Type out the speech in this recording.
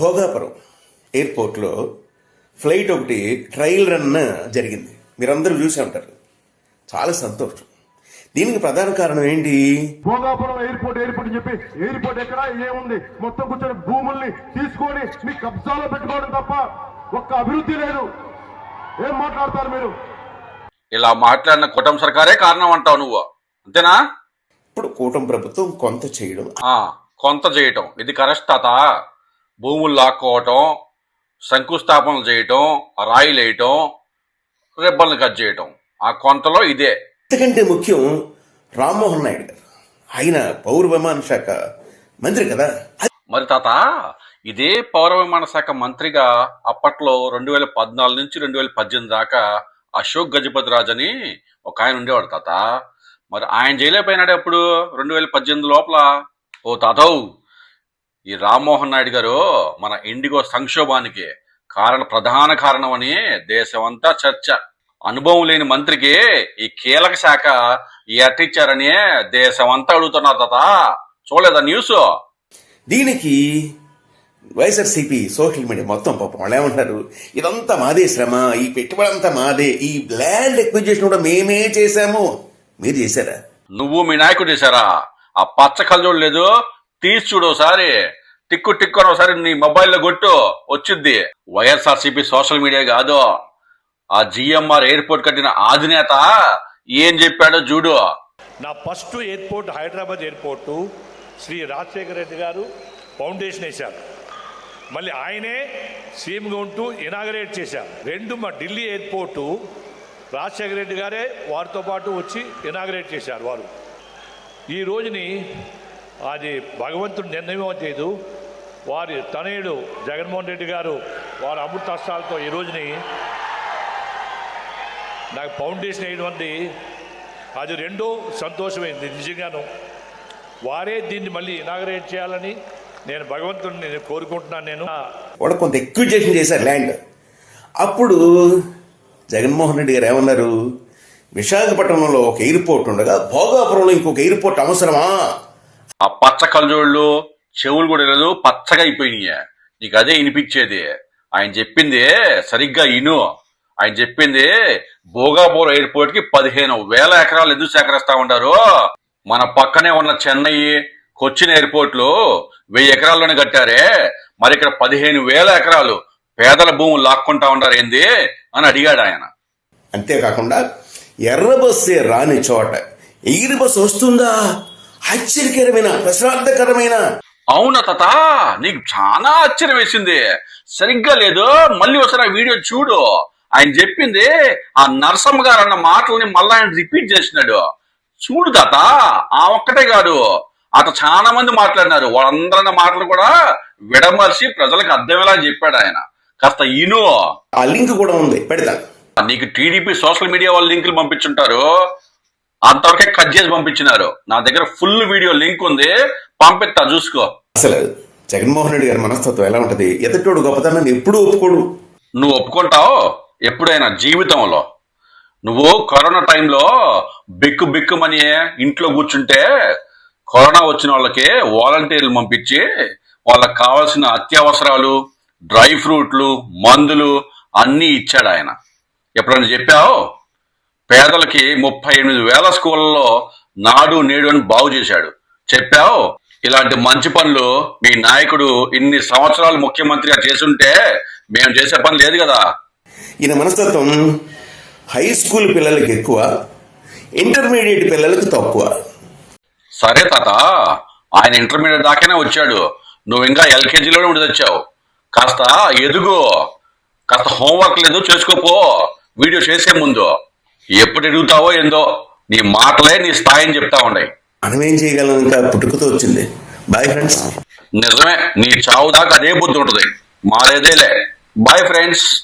భోగాపురం ఎయిర్పోర్ట్లో ఫ్లైట్ ఒకటి trial run జరిగింది. మీరందరూ చూసి ఉంటారు. చాలా సంతోషం. దీనికి ప్రధాన కారణం ఏంటి? భోగాపురం ఎయిర్పోర్ట్ ఎయిర్పోర్ట్ అని చెప్పి ఎయిర్పోర్ట్ ఎక్కడ ఏముంది? మొత్తం కూర్చొని భూముల్ని తీసుకొని మీ కబ్జాలో పెట్టుకోవడం తప్ప ఒక్క అభివృద్ధి లేదు. ఏం మాట్లాడతారు మీరు? ఇలా మాట్లాడిన కుటుంబ సర్కారే కారణం అంటావు నువ్వు. అంతేనా? ఇప్పుడు కూటమి ప్రభుత్వం కొంత చేయడం ఆ, కొంత చేయటం. ఇది కరెక్ట్ తాత భూములు లాక్కోవటం శంకుస్థాపనలు చేయటం రాయిలు వేయటం రిబ్బన్లు కట్ చేయటం. ఆ కొంతలో ఇదే. అంతకంటే ముఖ్యం రామ్మోహన్ నాయుడు గారు. ఆయన పౌర విమాన శాఖ మంత్రి కదా. మరి తాత ఇదే పౌర విమాన శాఖ మంత్రిగా అప్పట్లో రెండు వేల పద్నాలుగు నుంచి రెండు వేల పద్దెనిమిది దాకా అశోక్ గజపతి రాజ్ అని ఒక ఆయన ఉండేవాడు తాత. మరి ఆయన చేయలేకపోయినాడు ఎప్పుడు? రెండు వేల పద్దెనిమిది లోపల? ఓ తాతవ్. ఈ రామ్మోహన్ నాయుడు గారు మన ఇండిగో సంక్షోభానికి కారణ ప్రధాన కారణం అని దేశమంతా చర్చ. అనుభవం లేని మంత్రికి ఈ కీలక శాఖ ఎట్టిచ్చారని దేశమంతా అడుగుతున్నారు తాత. చూడలేదా న్యూస్? దీనికి వైఎస్ఆర్సీపీ సోషల్ మీడియా మొత్తం పాపం వాళ్ళు ఏమంటారు ఇదంతా మాదే శ్రమ ఈ పెట్టుబడి అంతా మాదే ఈ ల్యాండ్ ఎక్విజిషన్ కూడా మేమే చేశాము. మీరు చేశారా? నువ్వు మీ నాయకుడు చేశారా? ఆ పచ్చ కలజోడు లేదు తీసి చూడు ఒకసారి. టిక్కు టిక్కు అని ఒకసారి నీ మొబైల్లో కొట్టు. వచ్చింది వైఎస్ఆర్సీపీ సోషల్ మీడియా కాదు. ఆ జిఎంఆర్ ఎయిర్పోర్ట్ కట్టిన అధినేత ఏం చెప్పాడో చూడు. నా first airport Hyderabad airport Shri Rajasekhara Reddy గారు ఫౌండేషన్ వేశారు. మళ్ళీ ఆయనే సీఎంగా ఉంటూ ఇనాగరేట్ చేశారు. రెండు మా ఢిల్లీ ఎయిర్పోర్టు రాజశేఖర రెడ్డి గారే వారితో పాటు వచ్చి ఇనాగరేట్ చేశారు వారు ఈ రోజుని అది భగవంతుడు నిర్ణయం చేయదు. వారి తనయుడు జగన్మోహన్ రెడ్డి గారు వారి అమృత హస్తాలతో ఈ రోజుని నాకు ఫౌండేషన్ వేయడం అది రెండో సంతోషమైంది నిజంగాను. వారే దీన్ని మళ్ళీ ఇనాగరేట్ చేయాలని నేను భగవంతుడిని నేను కోరుకుంటున్నాను నేను. వాడు కొంత ఎక్విజేషన్ చేశారు ల్యాండ్. అప్పుడు జగన్మోహన్ రెడ్డి గారు ఏమన్నారు? విశాఖపట్నంలో ఒక ఎయిర్పోర్ట్ ఉండగా భోగాపురంలో ఇంకొక ఎయిర్పోర్ట్ అవసరమా? ఆ పచ్చ కళ్ళజోళ్ళు చెవులు కూడా లేదు పచ్చగా అయిపోయినాయి. నీకు అదే వినిపించేది. ఆయన చెప్పింది సరిగ్గా ఇను. ఆయన చెప్పింది భోగాపూర్ ఎయిర్పోర్ట్కి పదిహేను వేల ఎకరాలు ఎందుకు సేకరిస్తా ఉంటారు మన పక్కనే ఉన్న చెన్నై కొచ్చిన్ ఎయిర్పోర్ట్లు వెయ్యి ఎకరాల్లోనే కట్టారే. మరి ఇక్కడ పదిహేను వేల ఎకరాలు పేదల భూములు లాక్కుంటా ఉంటారు ఏంది? అని అడిగాడు ఆయన. అంతేకాకుండా ఎర్ర బస్సే రాని చోట ఎయిర్ బస్ వస్తుందా? ఆశ్చర్యకరమైన ప్రశ్నార్థకరమైన. అవునా తాత నీకు చాలా ఆశ్చర్యం వేసింది. సరిగ్గా లేదు మళ్ళీ ఒకసారి ఆ వీడియో చూడు. ఆయన చెప్పింది ఆ నరసమ్మ గారు అన్న మాటల్ని మళ్ళీ ఆయన రిపీట్ చేసినాడు. చూడు తాత ఆ ఒక్కటే కాదు అత చాలా మంది మాట్లాడినారు. వాళ్ళందరన్న మాటలు కూడా విడమర్చి ప్రజలకు అర్థమయ్యేలా చెప్పాడు ఆయన. కాస్త ఇను. ఆ లింక్ కూడా ఉంది పెడతాను నీకు టీడీపీ సోషల్ మీడియా వాళ్ళు లింకులు పంపించుంటారు. అంతవరకే కట్ చేసి పంపించినారు. నా దగ్గర ఫుల్ వీడియో లింక్ ఉంది. పంపిస్తా చూసుకో. అసలు జగన్మోహన్ రెడ్డి గారి మనస్తత్వం ఎలా ఉంటది? ఎదుటోడు గొప్పతనాన్ని ఎప్పుడూ ఒప్పుకోడు. నువ్వు ఒప్పుకుంటావు? ఎప్పుడైనా జీవితంలో. నువ్వు కరోనా టైంలో బిక్కు బిక్కుమని ఇంట్లో కూర్చుంటే కరోనా వచ్చిన వాళ్ళకి వాలంటీర్లు పంపించి వాళ్ళకి కావాల్సిన అత్యవసరాలు డ్రై ఫ్రూట్లు మందులు అన్నీ ఇచ్చాడు ఆయన. ఎప్పుడైనా చెప్పావు? పేదలకి ముప్పై ఎనిమిది వేల స్కూళ్ళలో నాడు నేడు అని బాగు చేశాడు. చెప్పావు? ఇలాంటి మంచి పనులు మీ నాయకుడు ఇన్ని సంవత్సరాలు ముఖ్యమంత్రిగా చేసుంటే మేము చేసే పని లేదు కదా. ఈయన మనస్తత్వం హై స్కూల్ పిల్లలకి ఎక్కువ ఇంటర్మీడియట్ పిల్లలకి తక్కువ. సరే తాత ఆయన ఇంటర్మీడియట్ దాకానే వచ్చాడు. నువ్వు ఇంకా ఎల్కేజీలోనే ఉండి తెచ్చావు. కాస్త ఎదుగు. కాస్త హోంవర్క్ లేదు చేసుకోపో. వీడియో చేసే ముందు. ఎప్పుడు ఎదుగుతావో ఏందో నీ మాటలే నీ స్థాయిని చెప్తా ఉన్నాయి. మనం ఏం చేయగలం ఇంకా పుట్టుకతో వచ్చింది. బాయ్ ఫ్రెండ్స్ నిజమే నీ చావు దాకా అదే బుద్ధి ఉంటుంది. మారేదేలే. Bye friends